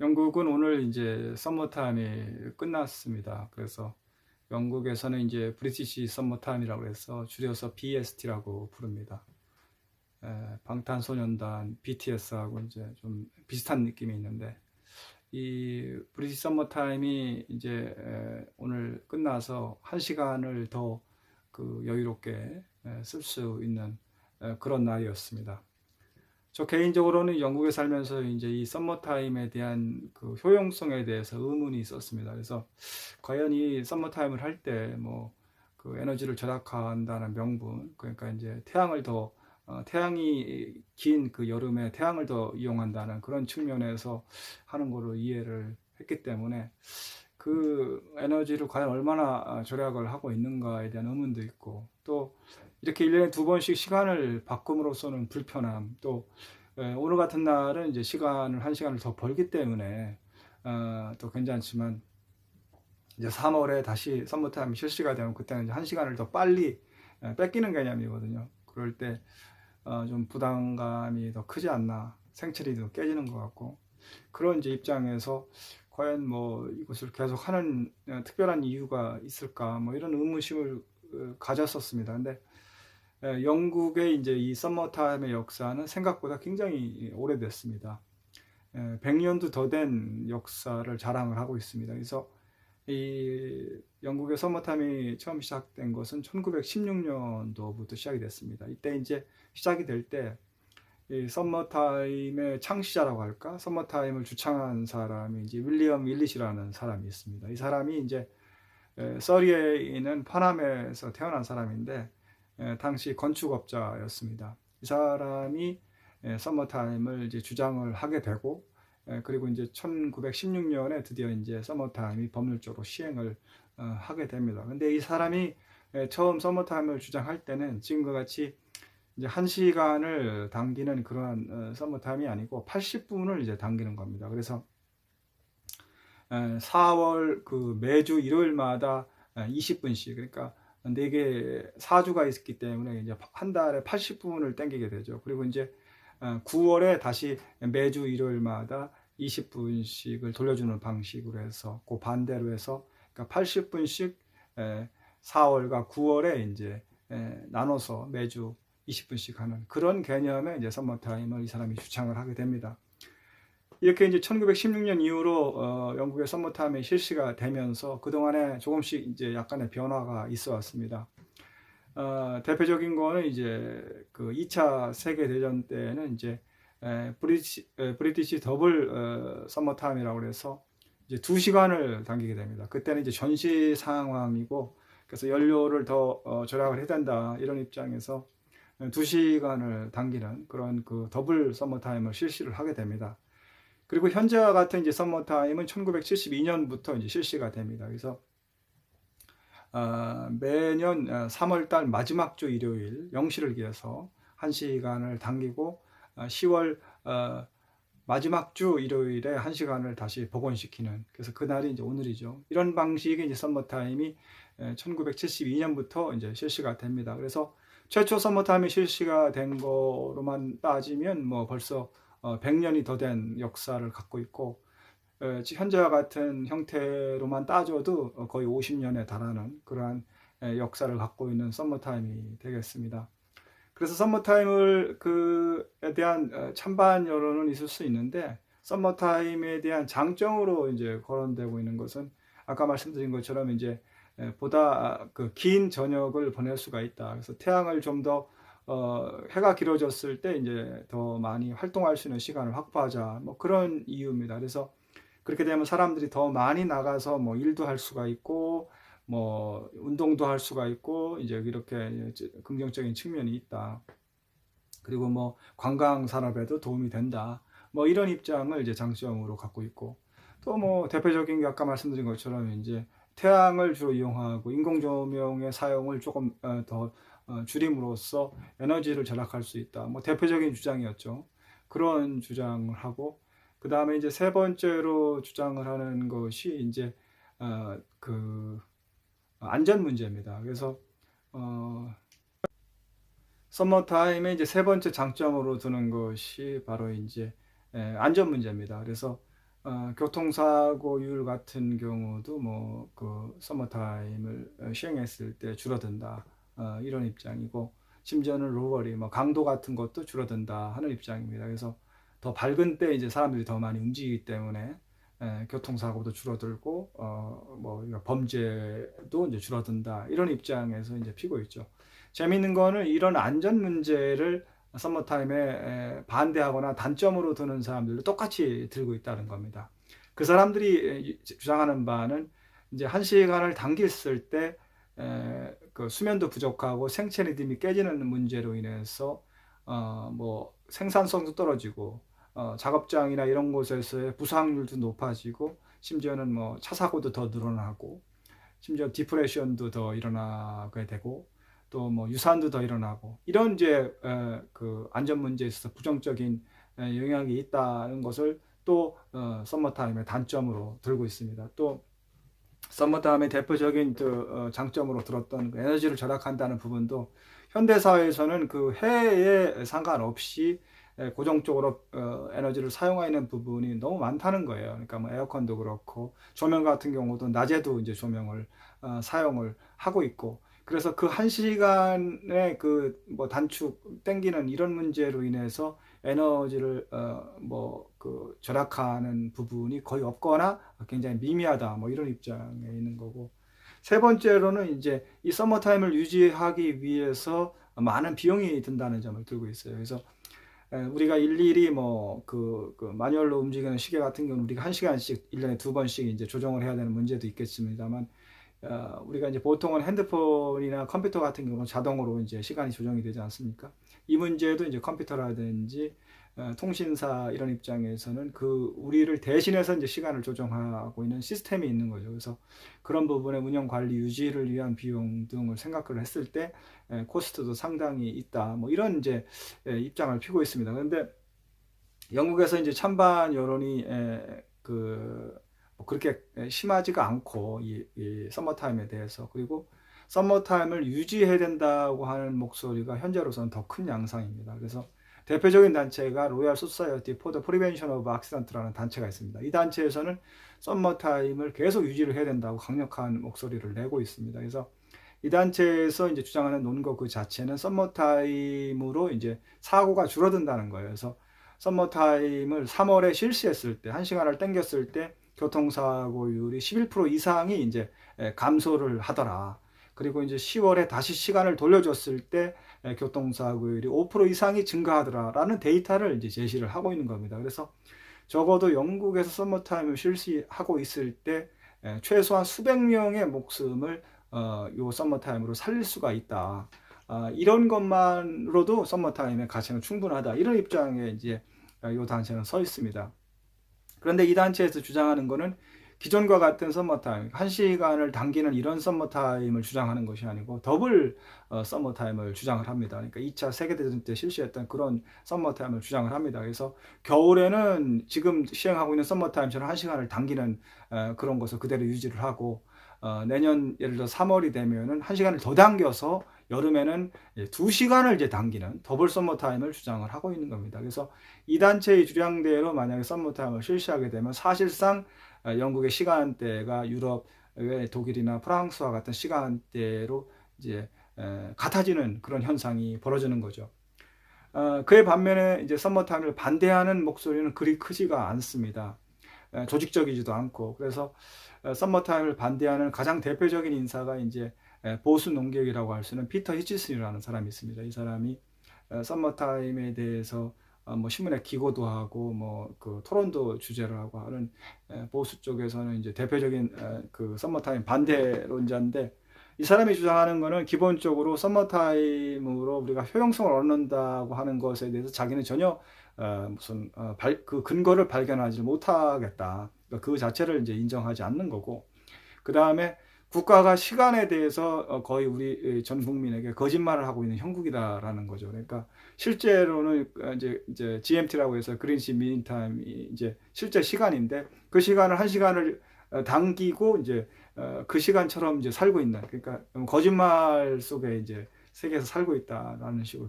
영국은 오늘 이제 썸머타임이 끝났습니다. 그래서 영국에서는 이제 브리티시 썸머타임이라고 해서 줄여서 BST라고 부릅니다. 에, 방탄소년단 BTS하고 이제 좀 비슷한 느낌이 있는데 이 브리티시 썸머타임이 이제 에, 오늘 끝나서 한 시간을 더 그 여유롭게 쓸 수 있는 에, 그런 날이었습니다. 저 개인적으로는 영국에 살면서 이제 이 썸머타임에 대한 그 효용성에 대해서 의문이 있었습니다. 그래서 과연 이 썸머타임을 할 때 뭐 그 에너지를 절약한다는 명분, 그러니까 이제 태양을 더 어, 태양이 긴 그 여름에 태양을 더 이용한다는 그런 측면에서 하는 거로 이해를 했기 때문에 그 에너지를 과연 얼마나 절약을 하고 있는가에 대한 의문도 있고 또 이렇게 1년에 두 번씩 시간을 바꿈으로써는 불편함 또 에, 오늘 같은 날은 이제 시간을 한 시간을 더 벌기 때문에 어, 또 괜찮지만 이제 3월에 다시 썸머타임 실시가 되면 그때는 이제 한 시간을 더 빨리 에, 뺏기는 개념이거든요. 그럴 때 어, 좀 부담감이 더 크지 않나 더 깨지는 것 같고 그런 이제 입장에서 과연 뭐 이것을 계속 하는 어, 특별한 이유가 있을까 뭐 이런 의무심을 어, 가졌었습니다. 근데 에, 영국의 이제 이 썸머타임의 역사는 생각보다 굉장히 오래됐습니다. 에, 100년도 더 된 역사를 자랑을 하고 있습니다. 그래서 이 영국의 서머타임이 처음 시작된 것은 1916년도부터 시작이 됐습니다. 이때 이제 시작이 될 때이 서머타임의 창시자라고 할까? 서머타임을 주창한 사람이 이제 윌리엄 윌리시라는 사람이 있습니다. 이 사람이 이제 에, 서리에 있는 파남에서 태어난 사람인데 에, 당시 건축업자였습니다. 이 사람이 에, 서머타임을 이제 주장을 하게 되고 에, 그리고 이제 1916년에 드디어 이제 서머타임이 법률적으로 시행을 어, 하게 됩니다. 근데 이 사람이 에, 처음 서머타임을 주장할 때는 지금과 같이 이제 한 시간을 당기는 그러한 어, 서머타임이 아니고 80분을 이제 당기는 겁니다. 그래서 에, 4월 그 매주 일요일마다 20분씩 그러니까 네개 사주가 있기 때문에 이제 한 달에 80분을 땡기게 되죠. 그리고 이제 9월에 다시 매주 일요일마다 20분씩을 돌려주는 방식으로 해서 그 반대로 해서 그러니까 80분씩 4월과 9월에 이제 에, 나눠서 매주 20분씩 하는 그런 개념의 이제 썸머타임을 이 사람이 주창을 하게 됩니다. 이렇게 이제 1916년 이후로 어, 영국의 썸머타임이 실시가 되면서 그동안에 조금씩 이제 약간의 변화가 있어 왔습니다. 어, 대표적인 거는 이제 그 2차 세계 대전 때는 이제 에, 브리티시, 에, 브리티시 더블 어, 서머타임이라고 해서 이제 2시간을 당기게 됩니다. 그때는 이제 전시 상황이고 그래서 연료를 더 어, 절약을 해야 된다 이런 입장에서 2시간을 당기는 그런 그 더블 서머타임을 실시를 하게 됩니다. 그리고 현재와 같은 이제 서머타임은 1972년부터 이제 실시가 됩니다. 그래서 어, 매년 3월달 마지막 주 일요일 0시를 기해서 1시간을 당기고 어, 10월 어, 마지막 주 일요일에 1시간을 다시 복원시키는 그래서 그날이 이제 오늘이죠. 이런 방식의 이제 서머타임이 1972년부터 이제 실시가 됩니다. 그래서 최초 서머타임이 실시가 된 거로만 따지면 뭐 벌써 100년이 더 된 역사를 갖고 있고 현재와 같은 형태로만 따져도 거의 50년에 달하는 그러한 역사를 갖고 있는 썸머타임이 되겠습니다. 그래서 썸머타임을 그에 대한 찬반 여론은 있을 수 있는데 썸머타임에 대한 장점으로 이제 거론되고 있는 것은 아까 말씀드린 것처럼 이제 보다 그 긴 저녁을 보낼 수가 있다. 그래서 태양을 좀더 어, 해가 길어졌을 때 이제 더 많이 활동할 수 있는 시간을 확보하자. 뭐 그런 이유입니다. 그래서 그렇게 되면 사람들이 더 많이 나가서 뭐 일도 할 수가 있고 뭐 운동도 할 수가 있고 이제 이렇게 긍정적인 측면이 있다. 그리고 뭐 관광 산업에도 도움이 된다. 뭐 이런 입장을 이제 장점으로 갖고 있고 또 뭐 대표적인 게 아까 말씀드린 것처럼 이제 태양을 주로 이용하고 인공 조명의 사용을 조금 어, 더 어, 줄임으로써 에너지를 절약할 수 있다. 뭐 대표적인 주장이었죠. 그런 주장을 하고 그 다음에 이제 세 번째로 주장을 하는 것이 이제 어, 그 안전 문제입니다. 그래서 어, 서머 타임의 이제 세 번째 장점으로 두는 것이 바로 이제 에, 안전 문제입니다. 그래서 어, 교통사고율 같은 경우도 뭐 그 서머타임을 어, 시행했을 때 줄어든다 어, 이런 입장이고 심지어는 로버리 뭐 강도 같은 것도 줄어든다 하는 입장입니다. 그래서 더 밝은 때 이제 사람들이 더 많이 움직이기 때문에 에, 교통사고도 줄어들고 어뭐 범죄도 이제 줄어든다 이런 입장에서 이제 피고 있죠. 재미있는 거는 이런 안전 문제를 서머타임에 에, 반대하거나 단점으로 드는 사람들도 똑같이 들고 있다는 겁니다. 그 사람들이 에, 주장하는 바는 이제 한 시간을 당겼을 때 에, 그 수면도 부족하고 생체 리듬이 깨지는 문제로 인해서 어, 뭐 생산성도 떨어지고 어, 작업장이나 이런 곳에서의 부상률도 높아지고 심지어는 뭐 차 사고도 더 늘어나고 심지어 디프레션도 더 일어나게 되고 또 뭐 유산도 더 일어나고 이런 이제 에, 그 안전 문제에 있어서 부정적인 에, 영향이 있다는 것을 또 어, 썸머타임의 단점으로 들고 있습니다. 또 썸머타임의 대표적인 그, 어, 장점으로 들었던 그 에너지를 절약한다는 부분도 현대 사회에서는 그 해에 상관없이 에, 고정적으로 어, 에너지를 사용하는 부분이 너무 많다는 거예요. 그러니까 뭐 에어컨도 그렇고 조명 같은 경우도 낮에도 이제 조명을 어, 사용을 하고 있고 그래서 그 한 시간의 그 뭐 단축 땡기는 이런 문제로 인해서 에너지를 어 뭐 그 절약하는 부분이 거의 없거나 굉장히 미미하다 뭐 이런 입장에 있는 거고 세 번째로는 이제 이 서머 타임을 유지하기 위해서 많은 비용이 든다는 점을 들고 있어요. 그래서 에, 우리가 일일이 뭐그 그 마뉴얼로 움직이는 시계 같은 경우는 우리가 한 시간씩 1년에 두 번씩 이제 조정을 해야 되는 문제도 있겠습니다만 어, 우리가 이제 보통은 핸드폰이나 컴퓨터 같은 경우는 자동으로 이제 시간이 조정이 되지 않습니까? 이 문제도 이제 컴퓨터라든지 어, 통신사 이런 입장에서는 그 우리를 대신해서 이제 시간을 조정하고 있는 시스템이 있는 거죠. 그래서 그런 부분의 운영 관리 유지를 위한 비용 등을 생각을 했을 때 에, 코스트도 상당히 있다. 뭐 이런 이제 에, 입장을 피고 있습니다. 그런데 영국에서 이제 찬반 여론이 에, 그뭐 그렇게 심하지가 않고 이, 이 서머타임에 대해서 그리고 서머타임을 유지해야 된다고 하는 목소리가 현재로서는 더 큰 양상입니다. 그래서 대표적인 단체가 로얄 소사이어티 포더 프리벤션 오브 악시던트라는 단체가 있습니다. 이 단체에서는 썸머타임을 계속 유지를 해야 된다고 강력한 목소리를 내고 있습니다. 그래서 이 단체에서 이제 주장하는 논거 그 자체는 썸머타임으로 이제 사고가 줄어든다는 거예요. 그래서 썸머타임을 3월에 실시했을 때, 한 시간을 땡겼을 때 교통사고율이 11% 이상이 이제 감소를 하더라. 그리고 이제 10월에 다시 시간을 돌려줬을 때 교통사고율이 5% 이상이 증가하더라라는 데이터를 이제 제시를 하고 있는 겁니다. 그래서 적어도 영국에서 썸머타임을 실시하고 있을 때 최소한 수백 명의 목숨을 어, 요 썸머타임으로 살릴 수가 있다. 아, 이런 것만으로도 썸머타임의 가치는 충분하다. 이런 입장에 이제 요 단체는 서 있습니다. 그런데 이 단체에서 주장하는 것은 기존과 같은 썸머타임, 한 시간을 당기는 이런 썸머타임을 주장하는 것이 아니고 더블 어, 썸머타임을 주장을 합니다. 그러니까 2차 세계대전 때 실시했던 그런 썸머타임을 주장을 합니다. 그래서 겨울에는 지금 시행하고 있는 썸머타임처럼 한 시간을 당기는 어, 그런 것을 그대로 유지를 하고 어, 내년 예를 들어 3월이 되면은 한 시간을 더 당겨서 여름에는 두 시간을 이제 당기는 더블 썸머 타임을 주장을 하고 있는 겁니다. 그래서 이 단체의 주량대로 만약에 썸머 타임을 실시하게 되면 사실상 어, 영국의 시간대가 유럽, 독일이나 프랑스와 같은 시간대로 이제 같아지는 그런 현상이 벌어지는 거죠. 어, 그에 반면에 이제 썸머 타임을 반대하는 목소리는 그리 크지가 않습니다. 조직적이지도 않고 그래서 썸머타임을 반대하는 가장 대표적인 인사가 이제 보수 농객이라고 할 수 있는 피터 히치슨이라는 사람이 있습니다. 이 사람이 썸머타임에 대해서 어, 뭐 신문에 기고도 하고 뭐 그 토론도 주제를 하고 하는 보수 쪽에서는 이제 대표적인 그 썸머타임 반대론자인데 이 사람이 주장하는 것은 기본적으로 썸머타임으로 우리가 효용성을 얻는다고 하는 것에 대해서 자기는 전혀 어, 무슨 어, 발, 그 근거를 발견하지 못하겠다. 그러니까 그 자체를 이제 인정하지 않는 거고 그 다음에 국가가 시간에 대해서 어, 거의 우리 전 국민에게 거짓말을 하고 있는 형국이다라는 거죠. 그러니까 실제로는 이제 이제 GMT라고 해서 그린시 미닝 타임이 이제 실제 시간인데 그 시간을 한 시간을 당기고 이제 그 시간처럼 이제 살고 있는 그러니까 거짓말 속에 이제 세계에서 살고 있다라는 식으로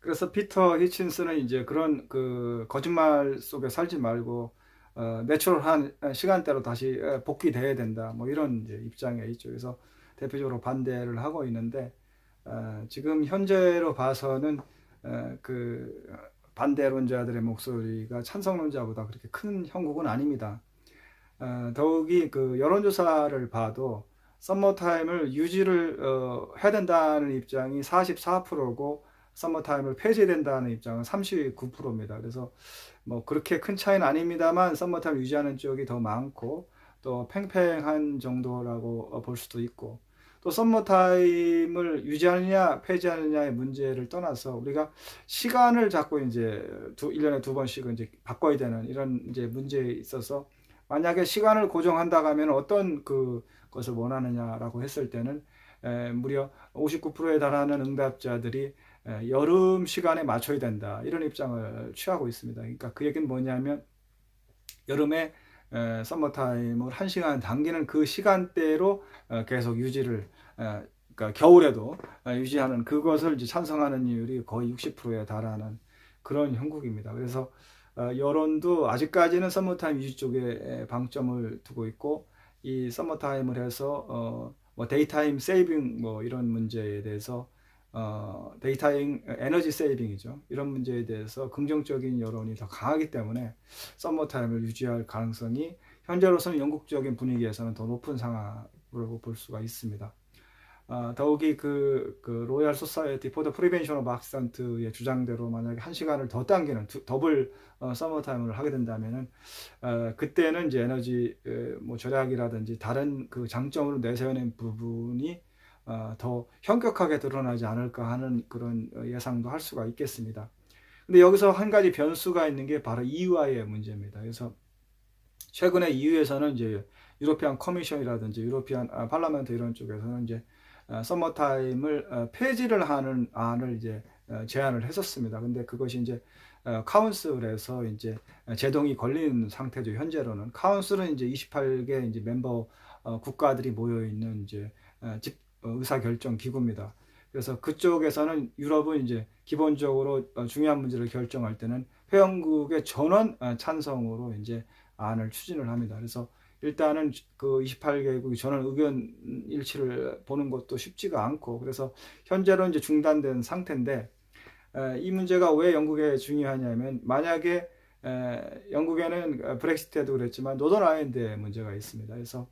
그래서 피터 히친스는 이제 그런 그 거짓말 속에 살지 말고 어, 내추럴한 시간대로 다시 어, 복귀돼야 된다. 뭐 이런 입장에 있죠. 그래서 대표적으로 반대를 하고 있는데 어, 지금 현재로 봐서는 어, 그 반대론자들의 목소리가 찬성론자보다 그렇게 큰 형국은 아닙니다. 어, 더욱이 그 여론조사를 봐도 썸머타임을 유지를 어, 해야 된다는 입장이 44%고 썸머타임을 폐지된다는 입장은 39%입니다. 그래서 뭐 그렇게 큰 차이는 아닙니다만 썸머타임 유지하는 쪽이 더 많고 또 팽팽한 정도라고 어, 볼 수도 있고 또 썸머타임을 유지하느냐 폐지하느냐의 문제를 떠나서 우리가 시간을 자꾸 이제 두, 1년에 두 번씩은 이제 바꿔야 되는 이런 이제 문제에 있어서 만약에 시간을 고정한다고 하면 어떤 그 것을 원하느냐라고 했을 때는 에, 무려 59%에 달하는 응답자들이 에, 여름 시간에 맞춰야 된다 이런 입장을 취하고 있습니다. 그러니까 그 얘기는 뭐냐면 여름에 에, 서머타임을 한 시간 당기는 그 시간대로 어, 계속 유지를 에, 그러니까 겨울에도 어, 유지하는 그것을 이제 찬성하는 이율이 거의 60%에 달하는 그런 형국입니다. 그래서 어, 여론도 아직까지는 서머타임 유지 쪽에 방점을 두고 있고 이 서머타임을 해서 어, 뭐 데이타임 세이빙 뭐 이런 문제에 대해서 어, 데이타임 에너지 세이빙이죠. 이런 문제에 대해서 긍정적인 여론이 더 강하기 때문에 서머타임을 유지할 가능성이 현재로서는 영국적인 분위기에서는 더 높은 상황으로 볼 수가 있습니다. 어, 더욱이 그, 그 로얄 소사이티 포더 프리벤션 오브 악센트의 주장대로 만약에 한 시간을 더 당기는 두, 더블 어, 서머타임을 하게 된다면은 어, 그때는 이제 에너지 에, 뭐 절약이라든지 다른 그 장점으로 내세우는 부분이 어, 더 현격하게 드러나지 않을까 하는 그런 예상도 할 수가 있겠습니다. 근데 여기서 한 가지 변수가 있는 게 바로 EU와의 문제입니다. 그래서 최근에 EU에서는 이제 유로피안 커미션이라든지 유로피안 아, 팔라멘트 이런 쪽에서는 이제 어, 서머타임을 어, 폐지를 하는 안을 이제 어, 제안을 했었습니다. 근데 그것이 이제 카운슬에서 이제 제동이 걸린 상태죠. 현재로는 카운슬은 이제 28개 이제 멤버 국가들이 모여 있는 이제 집 의사 결정 기구입니다. 그래서 그쪽에서는 유럽은 이제 기본적으로 중요한 문제를 결정할 때는 회원국의 전원 찬성으로 이제 안을 추진을 합니다. 그래서 일단은 그 28개국이 전원 의견 일치를 보는 것도 쉽지가 않고 그래서 현재로 이제 중단된 상태인데 이 문제가 왜 영국에 중요하냐면 만약에 영국에는 브렉시트에도 그랬지만 노던 아일랜드에 문제가 있습니다. 그래서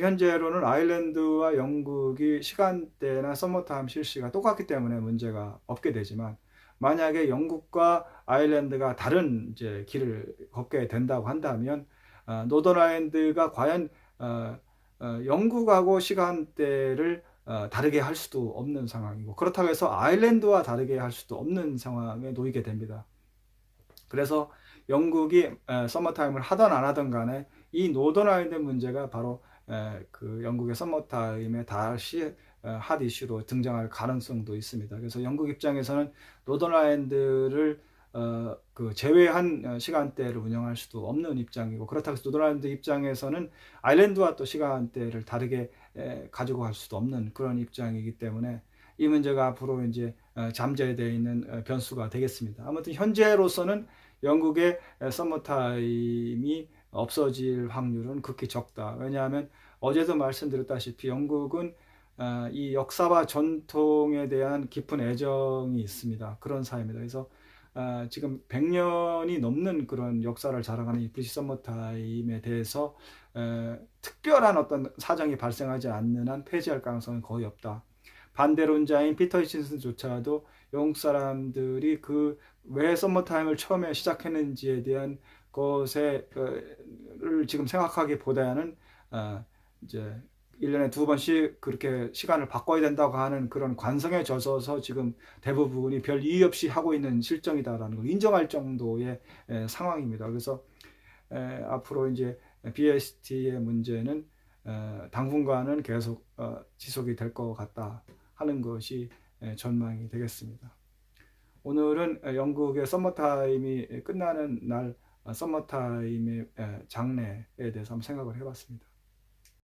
현재로는 아일랜드와 영국이 시간대나 서머타임 실시가 똑같기 때문에 문제가 없게 되지만 만약에 영국과 아일랜드가 다른 이제 길을 걷게 된다고 한다면 어, 노더라인드가 과연 어, 어, 영국하고 시간대를 다르게 할 수도 없는 상황이고 그렇다고 해서 아일랜드와 다르게 할 수도 없는 상황에 놓이게 됩니다. 그래서 영국이 서머타임을 하던 안 하던 간에 이 노던 아일랜드 문제가 바로 그 영국의 서머타임에 다시 핫 이슈로 등장할 가능성도 있습니다. 그래서 영국 입장에서는 노던 아일랜드를 어, 그 제외한 시간대를 운영할 수도 없는 입장이고 그렇다고 해서 노더랜드 입장에서는 아일랜드와 또 시간대를 다르게 에, 가지고 갈 수도 없는 그런 입장이기 때문에 이 문제가 앞으로 이제 어, 잠재되어 있는 어, 변수가 되겠습니다. 아무튼 현재로서는 영국의 서머타임이 없어질 확률은 극히 적다. 왜냐하면 어제도 말씀드렸다시피 영국은 어, 이 역사와 전통에 대한 깊은 애정이 있습니다. 그런 사회입니다. 그래서 아, 지금 100년이 넘는 그런 역사를 자랑하는 이 브리시 서머타임에 대해서 에, 특별한 어떤 사정이 발생하지 않는 한 폐지할 가능성은 거의 없다. 반대론자인 피터 히친슨조차도 영국 사람들이 그왜 서머타임을 처음에 시작했는지에 대한 것을 지금 생각하기보다는 어, 이제 1년에 두 번씩 그렇게 시간을 바꿔야 된다고 하는 그런 관성에 젖어서 지금 대부분이 별 이의 없이 하고 있는 실정이다라는 걸 인정할 정도의 에, 상황입니다. 그래서 에, 앞으로 이제 BST의 문제는 에, 당분간은 계속 어, 지속이 될 것 같다 하는 것이 에, 전망이 되겠습니다. 오늘은 영국의 썸머타임이 끝나는 날 어, 썸머타임의 장래에 대해서 한번 생각을 해봤습니다.